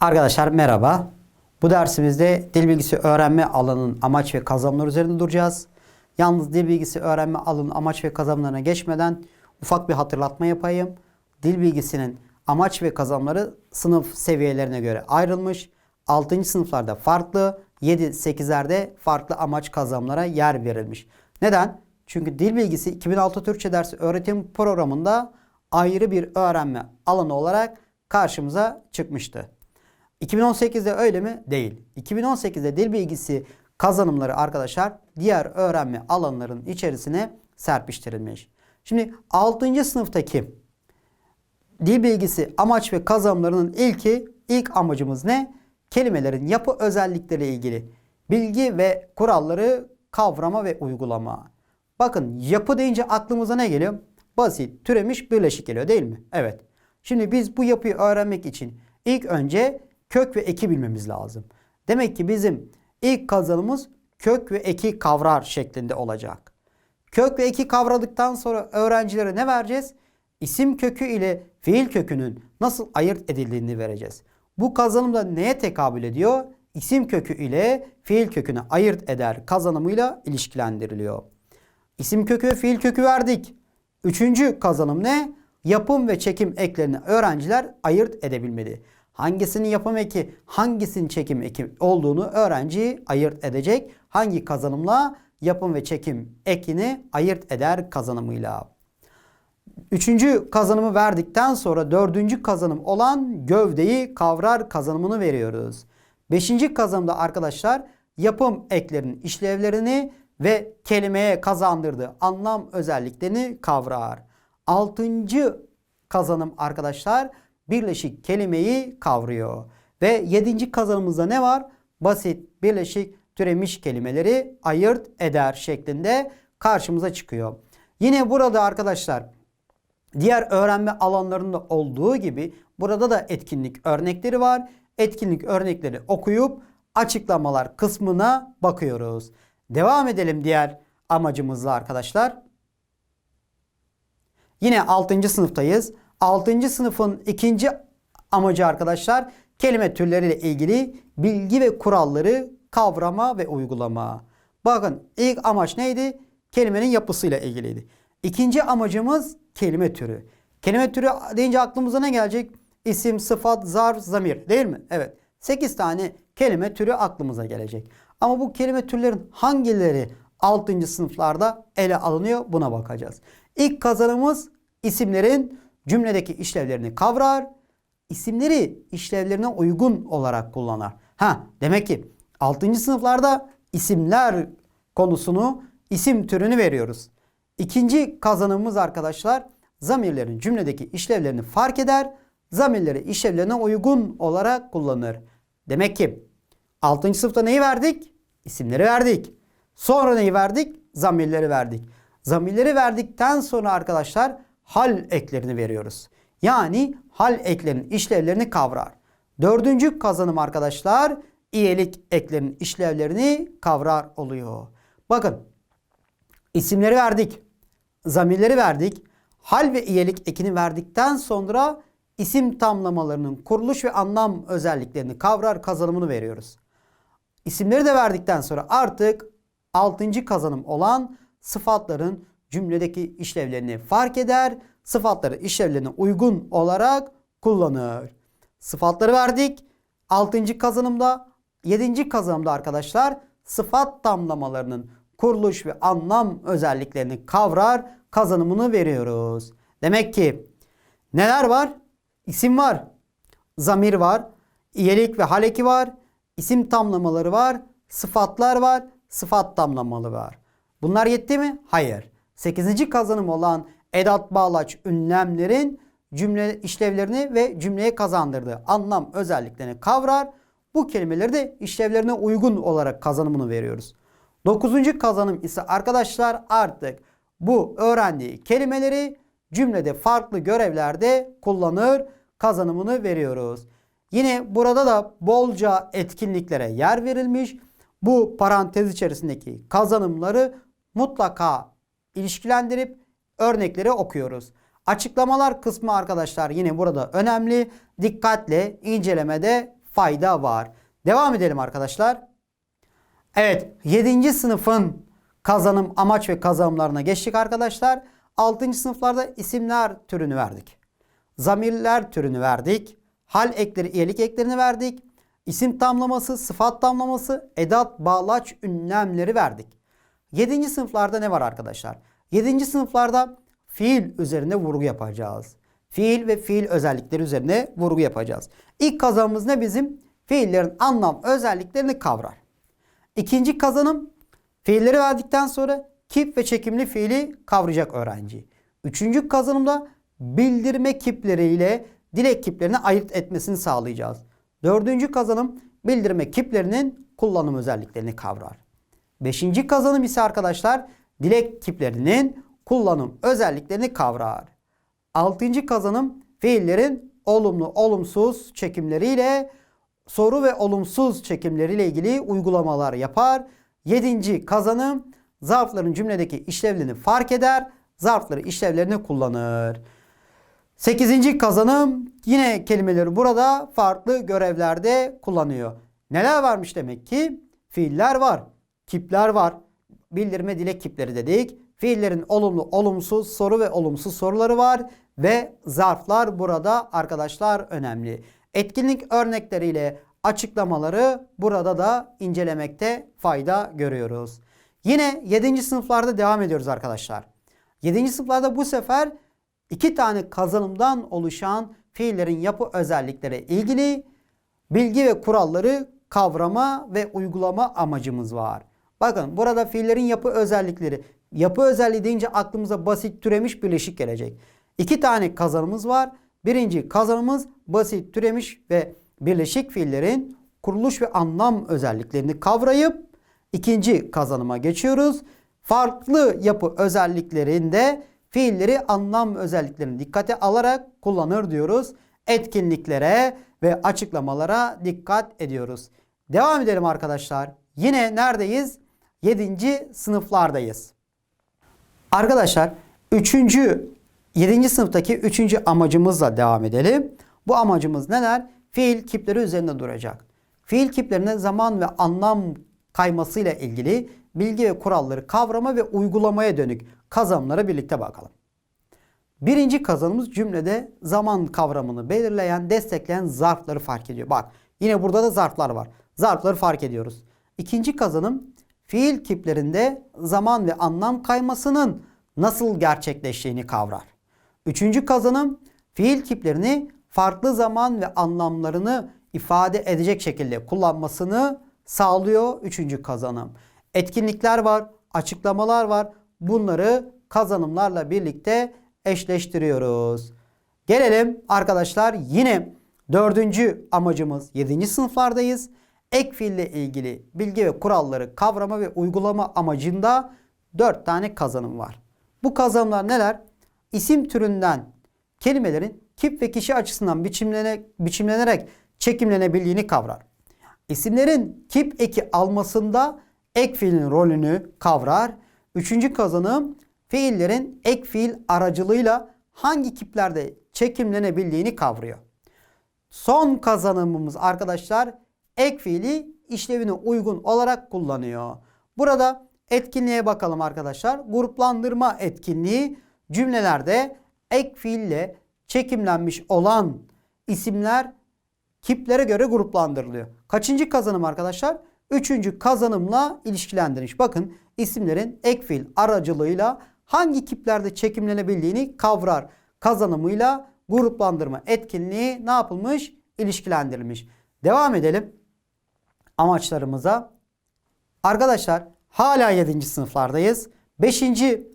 Arkadaşlar merhaba. Bu dersimizde dil bilgisi öğrenme alanının amaç ve kazanımları üzerinde duracağız. Yalnız dil bilgisi öğrenme alanının amaç ve kazanımlarına geçmeden ufak bir hatırlatma yapayım. Dil bilgisinin amaç ve kazanımları sınıf seviyelerine göre ayrılmış. 6. sınıflarda farklı, 7-8'lerde farklı amaç kazanımlara yer verilmiş. Neden? Çünkü dil bilgisi 2006 Türkçe dersi öğretim programında ayrı bir öğrenme alanı olarak karşımıza çıkmıştı. 2018'de öyle mi? Değil. 2018'de dil bilgisi kazanımları arkadaşlar diğer öğrenme alanlarının içerisine serpiştirilmiş. Şimdi 6. sınıftaki dil bilgisi amaç ve kazanımlarının ilki ilk amacımız ne? Kelimelerin yapı özellikleri ilgili bilgi ve kuralları kavrama ve uygulama. Bakın yapı deyince aklımıza ne geliyor? Basit, türemiş, birleşik geliyor değil mi? Evet. Şimdi biz bu yapıyı öğrenmek için ilk önce kök ve eki bilmemiz lazım. Demek ki bizim ilk kazanımız kök ve eki kavrar şeklinde olacak. Kök ve eki kavradıktan sonra öğrencilere ne vereceğiz? İsim kökü ile fiil kökünün nasıl ayırt edildiğini vereceğiz. Bu kazanım da neye tekabül ediyor? İsim kökü ile fiil kökünü ayırt eder kazanımıyla ilişkilendiriliyor. İsim kökü fiil kökü verdik. Üçüncü kazanım ne? Yapım ve çekim eklerini öğrenciler ayırt edebilmeli. Hangisinin yapım eki, hangisinin çekim eki olduğunu öğrenci ayırt edecek. Hangi kazanımla yapım ve çekim ekini ayırt eder kazanımıyla. Üçüncü kazanımı verdikten sonra dördüncü kazanım olan gövdeyi kavrar kazanımını veriyoruz. Beşinci kazanımda arkadaşlar yapım eklerinin işlevlerini ve kelimeye kazandırdığı anlam özelliklerini kavrar. Altıncı kazanım arkadaşlar birleşik kelimeyi kavruyor. Ve yedinci kazanımızda ne var? Basit, birleşik, türemiş kelimeleri ayırt eder şeklinde karşımıza çıkıyor. Yine burada arkadaşlar diğer öğrenme alanlarında olduğu gibi burada da etkinlik örnekleri var. Etkinlik örnekleri okuyup açıklamalar kısmına bakıyoruz. Devam edelim diğer amacımızla arkadaşlar. Yine 6. sınıftayız. 6. sınıfın ikinci amacı arkadaşlar kelime türleriyle ilgili bilgi ve kuralları kavrama ve uygulama. Bakın ilk amaç neydi? Kelimenin yapısıyla ilgiliydi. İkinci amacımız kelime türü. Kelime türü deyince aklımıza ne gelecek? İsim, sıfat, zarf, zamir değil mi? Evet. 8 tane kelime türü aklımıza gelecek. Ama bu kelime türlerin hangileri 6. sınıflarda ele alınıyor buna bakacağız. İlk kazanımız isimlerin cümledeki işlevlerini kavrar, isimleri işlevlerine uygun olarak kullanır. Ha demek ki 6. sınıflarda isimler konusunu, isim türünü veriyoruz. İkinci kazanımımız arkadaşlar zamirlerin cümledeki işlevlerini fark eder, zamirleri işlevlerine uygun olarak kullanır. Demek ki 6. sınıfta neyi verdik? İsimleri verdik. Sonra neyi verdik? Zamirleri verdik. Zamirleri verdikten sonra arkadaşlar hal eklerini veriyoruz. Yani hal eklerinin işlevlerini kavrar. Dördüncü kazanım arkadaşlar iyilik eklerinin işlevlerini kavrar oluyor. Bakın isimleri verdik. Zamirleri verdik. Hal ve iyilik ekini verdikten sonra isim tamlamalarının kuruluş ve anlam özelliklerini kavrar kazanımını veriyoruz. İsimleri de verdikten sonra artık altıncı kazanım olan sıfatların cümledeki işlevlerini fark eder, sıfatları işlevlerine uygun olarak kullanır. Sıfatları verdik. Altıncı kazanımda, yedinci kazanımda arkadaşlar sıfat tamlamalarının kuruluş ve anlam özelliklerini kavrar, kazanımını veriyoruz. Demek ki neler var? İsim var, zamir var, iyelik ve haleki var, isim tamlamaları var, sıfatlar var, sıfat tamlamaları var. Bunlar yetti mi? Hayır. Sekizinci kazanım olan edat bağlaç ünlemlerin cümle işlevlerini ve cümleye kazandırdığı anlam özelliklerini kavrar. Bu kelimeleri de işlevlerine uygun olarak kazanımını veriyoruz. Dokuzuncu kazanım ise arkadaşlar artık bu öğrendiği kelimeleri cümlede farklı görevlerde kullanır kazanımını veriyoruz. Yine burada da bolca etkinliklere yer verilmiş. Bu parantez içerisindeki kazanımları mutlaka ilişkilendirip örnekleri okuyoruz. Açıklamalar kısmı arkadaşlar yine burada önemli. Dikkatle incelemede fayda var. Devam edelim arkadaşlar. Evet 7. sınıfın kazanım amaç ve kazanımlarına geçtik arkadaşlar. 6. sınıflarda isimler türünü verdik. Zamirler türünü verdik. Hal ekleri, iyilik eklerini verdik. İsim tamlaması, sıfat tamlaması, edat, bağlaç, ünlemleri verdik. 7. sınıflarda ne var arkadaşlar? 7. sınıflarda fiil üzerine vurgu yapacağız. Fiil ve fiil özellikleri üzerine vurgu yapacağız. İlk kazanımız ne bizim? Fiillerin anlam özelliklerini kavrar. İkinci kazanım fiilleri verdikten sonra kip ve çekimli fiili kavrayacak öğrenci. Üçüncü kazanımda bildirme kipleriyle dilek kiplerini ayırt etmesini sağlayacağız. Dördüncü kazanım bildirme kiplerinin kullanım özelliklerini kavrar. Beşinci kazanım ise arkadaşlar dilek kiplerinin kullanım özelliklerini kavrar. Altıncı kazanım fiillerin olumlu olumsuz çekimleriyle soru ve olumsuz çekimleriyle ilgili uygulamalar yapar. Yedinci kazanım zarfların cümledeki işlevlerini fark eder. Zarfları işlevlerini kullanır. Sekizinci kazanım yine kelimeleri burada farklı görevlerde kullanıyor. Neler varmış demek ki? Fiiller var, kipler var. Bildirme dilek kipleri dedik. Fiillerin olumlu, olumsuz, soru ve olumsuz soruları var ve zarflar burada arkadaşlar önemli. Etkinlik örnekleriyle açıklamaları burada da incelemekte fayda görüyoruz. Yine 7. sınıflarda devam ediyoruz arkadaşlar. 7. sınıflarda bu sefer iki tane kazanımdan oluşan fiillerin yapı özellikleri ilgili bilgi ve kuralları kavrama ve uygulama amacımız var. Bakın burada fiillerin yapı özellikleri. Yapı özelliği deyince aklımıza basit türemiş birleşik gelecek. İki tane kazanımız var. Birinci kazanımız basit türemiş ve birleşik fiillerin kuruluş ve anlam özelliklerini kavrayıp ikinci kazanıma geçiyoruz. Farklı yapı özelliklerinde fiilleri anlam özelliklerini dikkate alarak kullanır diyoruz. Etkinliklere ve açıklamalara dikkat ediyoruz. Devam edelim arkadaşlar. Yine neredeyiz? 7. sınıflardayız. Arkadaşlar 3. 7. sınıftaki 3. amacımızla devam edelim. Bu amacımız neler? Fiil kipleri üzerinde duracak. Fiil kiplerine zaman ve anlam kaymasıyla ilgili bilgi ve kuralları kavrama ve uygulamaya dönük kazanımlara birlikte bakalım. Birinci kazanımız cümlede zaman kavramını belirleyen, destekleyen zarfları fark ediyor. Bak yine burada da zarflar var. Zarfları fark ediyoruz. İkinci kazanım fiil kiplerinde zaman ve anlam kaymasının nasıl gerçekleştiğini kavrar. Üçüncü kazanım fiil kiplerini farklı zaman ve anlamlarını ifade edecek şekilde kullanmasını sağlıyor. Üçüncü kazanım. Etkinlikler var, açıklamalar var. Bunları kazanımlarla birlikte eşleştiriyoruz. Gelelim arkadaşlar yine dördüncü amacımız 7. sınıflardayız. Ek fiille ilgili bilgi ve kuralları kavrama ve uygulama amacında 4 tane kazanım var. Bu kazanımlar neler? İsim türünden kelimelerin kip ve kişi açısından biçimlene, biçimlenerek çekimlenebildiğini kavrar. İsimlerin kip eki almasında ek fiilin rolünü kavrar. Üçüncü kazanım fiillerin ek fiil aracılığıyla hangi kiplerde çekimlenebildiğini kavruyor. Son kazanımımız arkadaşlar ek fiili işlevine uygun olarak kullanıyor. Burada etkinliğe bakalım arkadaşlar. Gruplandırma etkinliği cümlelerde ek fiille çekimlenmiş olan isimler kiplere göre gruplandırılıyor. Kaçıncı kazanım arkadaşlar? Üçüncü kazanımla ilişkilendirilmiş. Bakın isimlerin ek fiil aracılığıyla hangi kiplerde çekimlenebildiğini kavrar kazanımıyla gruplandırma etkinliği ne yapılmış? İlişkilendirilmiş. Devam edelim amaçlarımıza. Arkadaşlar hala 7. sınıflardayız. 5.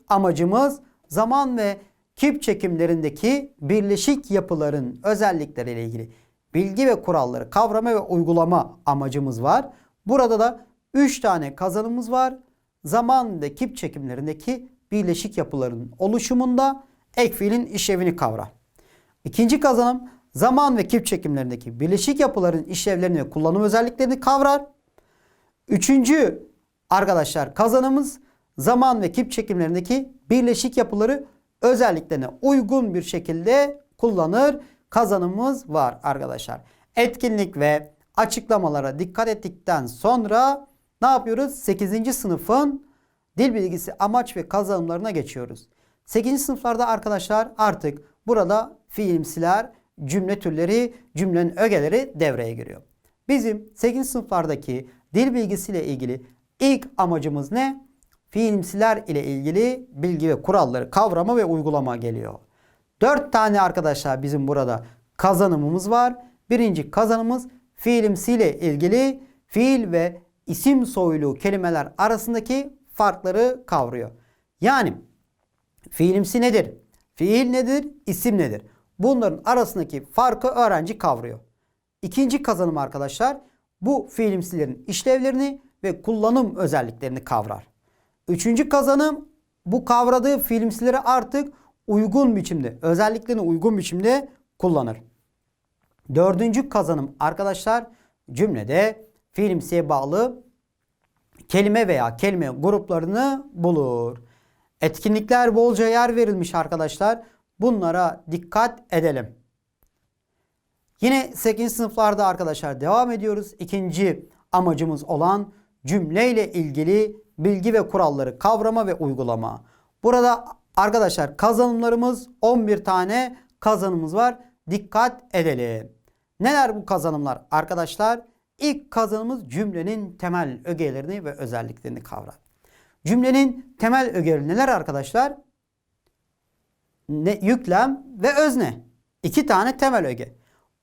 amacımız zaman ve kip çekimlerindeki birleşik yapıların özellikleriyle ilgili bilgi ve kuralları kavrama ve uygulama amacımız var. Burada da 3 tane kazanımız var. Zaman ve kip çekimlerindeki birleşik yapıların oluşumunda ek fiilin işlevini kavrar. İkinci kazanım zaman ve kip çekimlerindeki birleşik yapıların işlevlerini ve kullanım özelliklerini kavrar. Üçüncü arkadaşlar kazanımız zaman ve kip çekimlerindeki birleşik yapıları özelliklerine uygun bir şekilde kullanır. Kazanımız var arkadaşlar. Etkinlik ve açıklamalara dikkat ettikten sonra ne yapıyoruz? 8. sınıfın dil bilgisi amaç ve kazanımlarına geçiyoruz. 8. sınıflarda arkadaşlar artık burada fiilimsiler, cümle türleri, cümlenin ögeleri devreye giriyor. Bizim 8. sınıflardaki dil bilgisiyle ilgili ilk amacımız ne? Fiilimsiler ile ilgili bilgi ve kuralları kavrama ve uygulama geliyor. 4 tane arkadaşlar bizim burada kazanımımız var. Birinci kazanımız fiilimsiyle ilgili fiil ve isim soylu kelimeler arasındaki farkları kavruyor. Yani fiilimsi nedir? Fiil nedir? İsim nedir? Bunların arasındaki farkı öğrenci kavruyor. İkinci kazanım arkadaşlar bu fiilimsilerin işlevlerini ve kullanım özelliklerini kavrar. Üçüncü kazanım bu kavradığı fiilimsileri artık uygun biçimde, özelliklerini uygun biçimde kullanır. Dördüncü kazanım arkadaşlar cümlede fiilimsiye bağlı kelime veya kelime gruplarını bulur. Etkinlikler bolca yer verilmiş arkadaşlar. Bunlara dikkat edelim. Yine 8. sınıflarda arkadaşlar devam ediyoruz. İkinci amacımız olan cümleyle ilgili bilgi ve kuralları kavrama ve uygulama. Burada arkadaşlar kazanımlarımız 11 tane kazanımız var. Dikkat edelim. Neler bu kazanımlar arkadaşlar? İlk kazanımız cümlenin temel ögelerini ve özelliklerini kavrar. Cümlenin temel ögeleri neler arkadaşlar? Ne, yüklem ve özne. İki tane temel öge.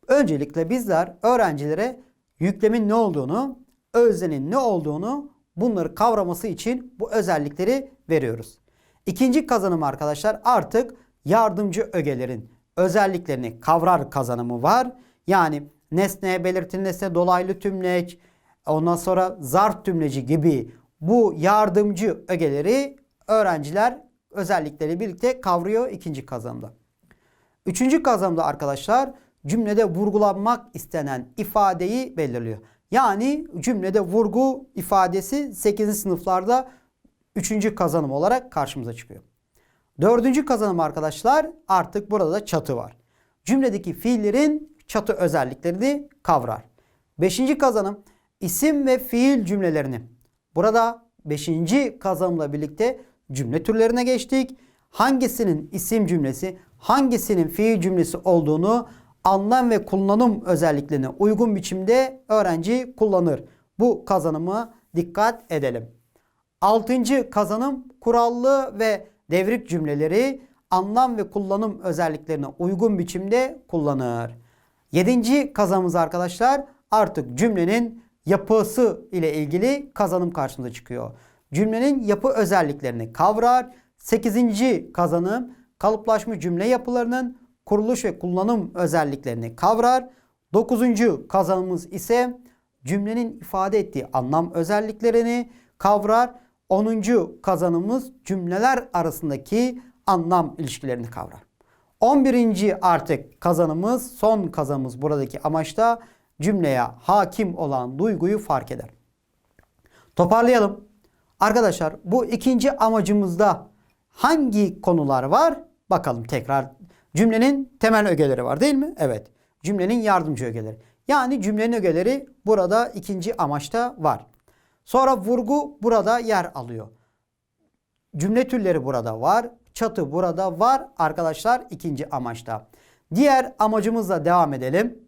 Öncelikle bizler öğrencilere yüklemin ne olduğunu, öznenin ne olduğunu bunları kavraması için bu özellikleri veriyoruz. İkinci kazanım arkadaşlar artık yardımcı ögelerin özelliklerini kavrar kazanımı var. Yani nesne, belirtili nesne, dolaylı tümleç, ondan sonra zarf tümleci gibi bu yardımcı ögeleri öğrenciler özellikleri birlikte kavruyor ikinci kazanımda. Üçüncü kazanımda arkadaşlar cümlede vurgulanmak istenen ifadeyi belirliyor. Yani cümlede vurgu ifadesi 8. sınıflarda 3. kazanım olarak karşımıza çıkıyor. Dördüncü kazanım arkadaşlar artık burada da çatı var. Cümledeki fiillerin çatı özelliklerini kavrar. Beşinci kazanım isim ve fiil cümlelerini. Burada beşinci kazanımla birlikte cümle türlerine geçtik. Hangisinin isim cümlesi, hangisinin fiil cümlesi olduğunu anlam ve kullanım özelliklerine uygun biçimde öğrenci kullanır. Bu kazanımı dikkat edelim. Altıncı kazanım kurallı ve devrik cümleleri anlam ve kullanım özelliklerine uygun biçimde kullanır. Yedinci kazanımız arkadaşlar artık cümlenin yapısı ile ilgili kazanım karşımıza çıkıyor. Cümlenin yapı özelliklerini kavrar. Sekizinci kazanım kalıplaşmış cümle yapılarının kuruluş ve kullanım özelliklerini kavrar. Dokuzuncu kazanımız ise cümlenin ifade ettiği anlam özelliklerini kavrar. Onuncu kazanımız cümleler arasındaki anlam ilişkilerini kavrar. On birinci artık kazanımız, son kazanımız buradaki amaçta cümleye hakim olan duyguyu fark eder. Toparlayalım. Arkadaşlar bu ikinci amacımızda hangi konular var? Bakalım tekrar. Cümlenin temel ögeleri var değil mi? Evet. Cümlenin yardımcı ögeleri. Yani cümlenin ögeleri burada ikinci amaçta var. Sonra vurgu burada yer alıyor. Cümle türleri burada var. Çatı burada var arkadaşlar ikinci amaçta. Diğer amacımızla devam edelim.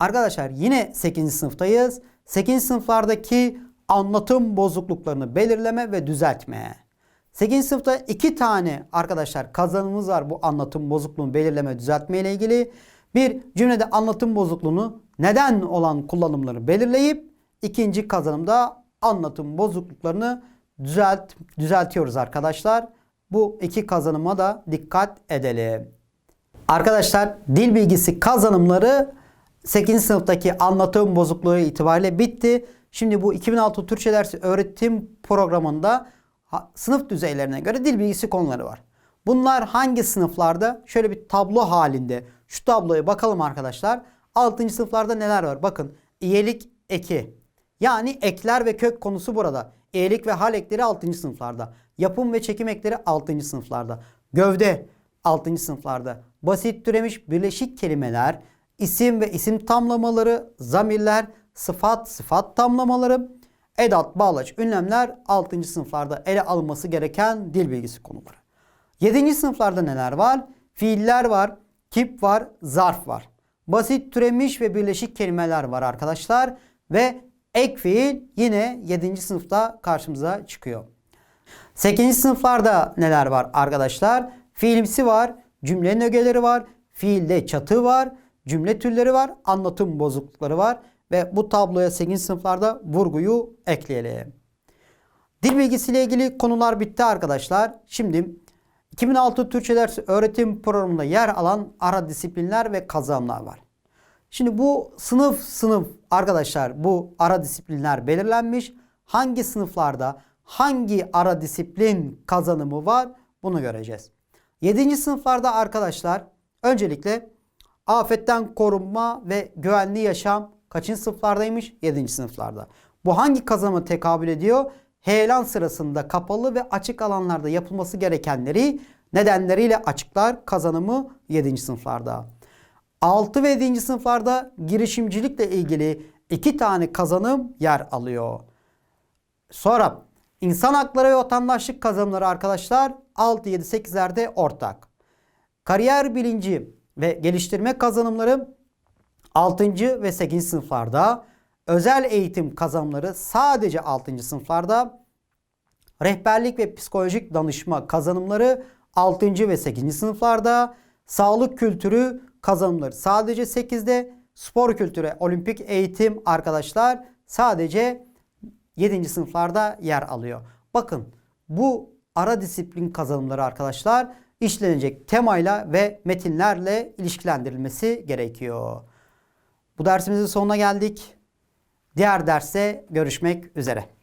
Arkadaşlar yine 8. sınıftayız. 8. sınıflardaki anlatım bozukluklarını belirleme ve düzeltme. 8. sınıfta iki tane arkadaşlar kazanımız var bu anlatım bozukluğunu belirleme düzeltme ile ilgili. Bir cümlede anlatım bozukluğunu neden olan kullanımları belirleyip ikinci kazanımda anlatım bozukluklarını düzelt düzeltiyoruz arkadaşlar. Bu iki kazanıma da dikkat edelim. Arkadaşlar dil bilgisi kazanımları 8. sınıftaki anlatım bozukluğu itibariyle bitti. Şimdi bu 2006 Türkçe dersi öğretim programında sınıf düzeylerine göre dil bilgisi konuları var. Bunlar hangi sınıflarda? Şöyle bir tablo halinde şu tabloya bakalım arkadaşlar. 6. sınıflarda neler var? Bakın iyelik eki. Yani ekler ve kök konusu burada. İyelik ve hal ekleri 6. sınıflarda. Yapım ve çekim ekleri 6. sınıflarda. Gövde 6. sınıflarda. Basit türemiş birleşik kelimeler isim ve isim tamlamaları, zamirler, sıfat, sıfat tamlamaları, edat, bağlaç, ünlemler 6. sınıflarda ele alınması gereken dil bilgisi konuları. 7. sınıflarda neler var? Fiiller var, kip var, zarf var. Basit türemiş ve birleşik kelimeler var arkadaşlar. Ve ek fiil yine 7. sınıfta karşımıza çıkıyor. 8. sınıflarda neler var arkadaşlar? Fiilimsi var, cümlenin ögeleri var, fiilde çatı var, cümle türleri var, anlatım bozuklukları var ve bu tabloya 8. sınıflarda vurguyu ekleyelim. Dil bilgisiyle ilgili konular bitti arkadaşlar. Şimdi 2006 Türkçe dersi öğretim programında yer alan ara disiplinler ve kazanımlar var. Şimdi bu sınıf sınıf arkadaşlar bu ara disiplinler belirlenmiş. Hangi sınıflarda hangi ara disiplin kazanımı var bunu göreceğiz. 7. sınıflarda arkadaşlar öncelikle afetten korunma ve güvenli yaşam kaçıncı sınıflardaymış? 7. sınıflarda. Bu hangi kazanıma tekabül ediyor? Heyelan sırasında kapalı ve açık alanlarda yapılması gerekenleri nedenleriyle açıklar kazanımı 7. sınıflarda. 6 ve 7. sınıflarda girişimcilikle ilgili iki tane kazanım yer alıyor. Sonra insan hakları ve vatandaşlık kazanımları arkadaşlar 6, 7, 8'lerde ortak. Kariyer bilinci ve geliştirme kazanımları 6. ve 8. sınıflarda. Özel eğitim kazanımları sadece 6. sınıflarda. Rehberlik ve psikolojik danışma kazanımları 6. ve 8. sınıflarda. Sağlık kültürü kazanımları sadece 8'de. Spor kültürü, olimpik eğitim arkadaşlar sadece 7. sınıflarda yer alıyor. Bakın bu ara disiplin kazanımları arkadaşlar işlenecek temayla ve metinlerle ilişkilendirilmesi gerekiyor. Bu dersimizin sonuna geldik. Diğer derste görüşmek üzere.